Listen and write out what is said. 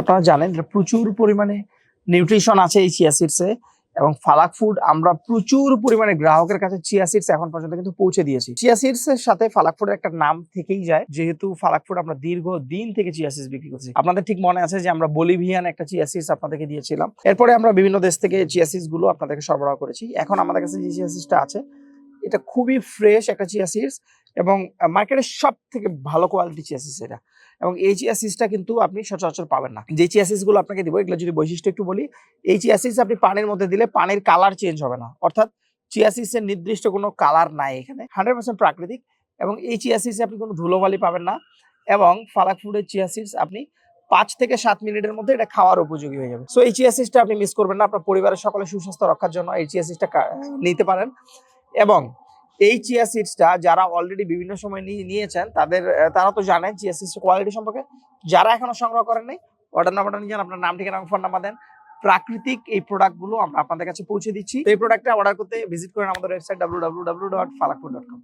আপনারা জানেন প্রচুর পরিমাণে নিউট্রিশন আছে এই চিয়া সিডসে এবং ফালাক ফুড আমরা প্রচুর পরিমাণে গ্রাহকের কাছে চিয়া সিডস এখন পর্যন্ত কিন্তু পৌঁছে দিয়েছি। চিয়া সিডস এর সাথে ফালাক ফুডের একটা নাম থেকেই যায়, যেহেতু ফালাক ফুড আমরা দীর্ঘ দিন থেকে চিয়া সিডস বিক্রি করছি। আপনাদের ঠিক মনে আছে যে আমরা বলিভিয়ান একটা চিয়া সিডস আপনাদেরকে দিয়েছিলাম। এরপরে আমরা বিভিন্ন দেশ থেকে চিয়া সিডসগুলো আপনাদেরকে সরবরাহ করেছি। এখন আমাদের কাছে যে চিয়া সিডসটা আছে, এটা খুবই ফ্রেশ একটা চিয়া সিডস এবং মার্কেটের সব থেকে ভালো কোয়ালিটি চিয়া সিডস এটা এবং এই চিয়া সিডসটা কিন্তু আপনি সচরাচর পাবেন না। যে চিয়া সিডস আপনাকে দিব, এগুলো যদি বৈশিষ্ট্য একটু বলি, এই চিয়া সিডস আপনি পানির মধ্যে দিলে পানির কালার চেঞ্জ হবে না। অর্থাৎ চিয়া সিডসের নির্দিষ্ট কোনো কালার নাই এখানে হান্ড্রেড পার্সেন্ট প্রাকৃতিক এবং এই চিয়া সিডসে আপনি কোনো ধুলোবালি পাবেন না এবং ফালাক ফুডের চিয়া সিডস আপনি পাঁচ থেকে সাত মিনিটের মধ্যে এটা খাওয়ার উপযোগী হয়ে যাবে। সো এই চিয়া সিডসটা আপনি মিস করবেন না, আপনার পরিবারের সকলে সুস্বাস্থ্য রক্ষার জন্য এই চিয়া সিডসটা নিতে পারেন। এবং এই চিয়া সিডসটা যারা অলরেডি বিভিন্ন সময় নিয়ে নিয়েছেন, তাদের তারা তো জানেন চিয়া সিডস কোয়ালিটি সম্পর্কে। যারা এখনও সংগ্রহ করেন নাই অর্ডার নাম্বারটা নিয়ে যান, আপনার নাম, ঠিকানা ফোন নাম্বার দেন। প্রাকৃতিক এই প্রোডাক্টগুলো আমরা আপনাদের কাছে পৌঁছে দিচ্ছি। এই প্রোডাক্টটা অর্ডার করতে ভিজিট করেন আমাদের website W W W dot Falakpur dot com